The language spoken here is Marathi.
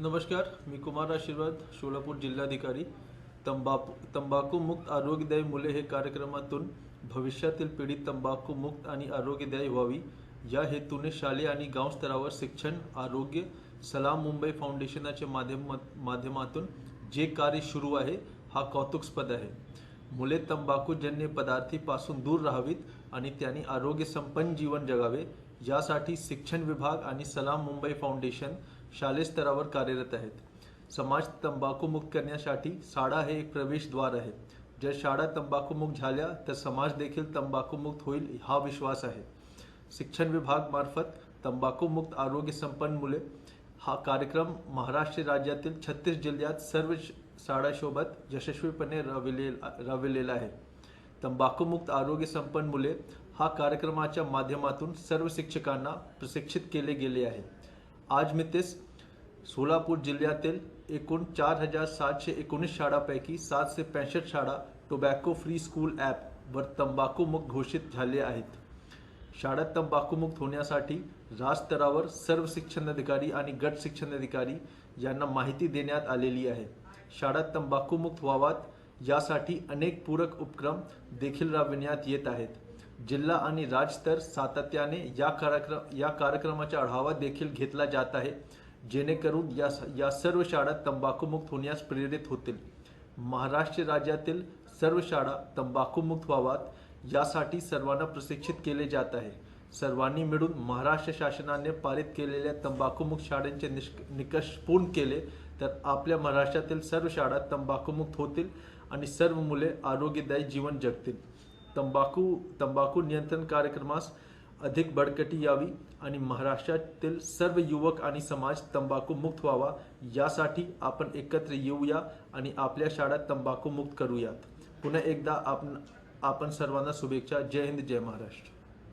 नमस्कार मी कुमार आशीर्वाद सोलापूर जिल्हाधिकारी. तंबाखू तंबाखूमुक्त आरोग्यदायी मुले हे कार्यक्रमातून भविष्यातील पिढी तंबाखूमुक्त आणि आरोग्यदायी व्हावी. या हेतूने शालेय आणि गाव स्तरावर शिक्षण आरोग्य सलाम मुंबई फाउंडेशनाच्या माध्यम माध्यमातून जे कार्य सुरू आहे हा कौतुकस्पद आहे. मुले तंबाखूजन्य पदार्थीपासून दूर राहावीत आणि त्यांनी आरोग्य संपन्न जीवन जगावे. यासाठी शिक्षण विभाग आणि सलाम मुंबई फाउंडेशन शालेय स्तरावर कार्यरत आहेत. समाज तंबाखूमुक्त करण्यासाठी शाळा हे एक प्रवेशद्वार आहे. जर शाळा तंबाखूमुक्त झाल्या तर समाज देखील तंबाखूमुक्त होईल हा विश्वास आहे. शिक्षण विभाग मार्फत तंबाखूमुक्त आरोग्य संपन्न मुले हा कार्यक्रम महाराष्ट्र राज्यातील छत्तीस जिल्ह्यात सर्व श- यशस्वीपणे राबविले राबविलेला आहे. तंबाखूमुक्त आरोग्य संपन्न मुले हा कार्यक्रमाच्या माध्यमातून सर्व शिक्षकांना प्रशिक्षित केले गेले आहे. आज मी सोलापूर जिल्ह्यातील एकूण चार हजार सातशे एकोणीस शाळांपैकी सातशे पासष्ट शाळा टोबॅको फ्री स्कूल ॲपवर तंबाखूमुक्त घोषित झाले आहेत. शाळा तंबाखूमुक्त होण्यासाठी राजस्तरावर सर्व शिक्षणाधिकारी आणि गट शिक्षणाधिकारी यांना माहिती देण्यात आलेली आहे. शाळा तंबाखूमुक्त व्हावात यासाठी अनेक पूरक उपक्रम देखील राबविण्यात येत आहेत. जिल्हा आणि राज्यस्तर सातत्याने या कार्यक्रम या कार्यक्रमाचा आढावा देखील घेतला जात आहे. जेणेकरून या या सर्व शाळा तंबाखूमुक्त होण्यास प्रेरित होतील. महाराष्ट्र राज्यातील सर्व शाळा तंबाखूमुक्त व्हावात यासाठी सर्वांना प्रशिक्षित केले जात आहे. सर्वांनी मिळून महाराष्ट्र शासनाने पारित केलेल्या तंबाखूमुक्त शाळांचे निष्क निकष पूर्ण केले तर आपल्या महाराष्ट्रातील सर्व शाळा तंबाखूमुक्त होतील आणि सर्व मुले आरोग्यदायी जीवन जगतील. तंबाखू तंबाखू नियंत्रण कार्यक्रमास अधिक बळकटी यावी आणि महाराष्ट्रातील सर्व युवक आणि समाज तंबाखू मुक्त व्हावा यासाठी आपण एकत्र येऊया आणि आपल्या शाळा तंबाखू मुक्त करूयात. पुन्हा एकदा आपण आपण सर्वांना शुभेच्छा. जय हिंद जय महाराष्ट्र.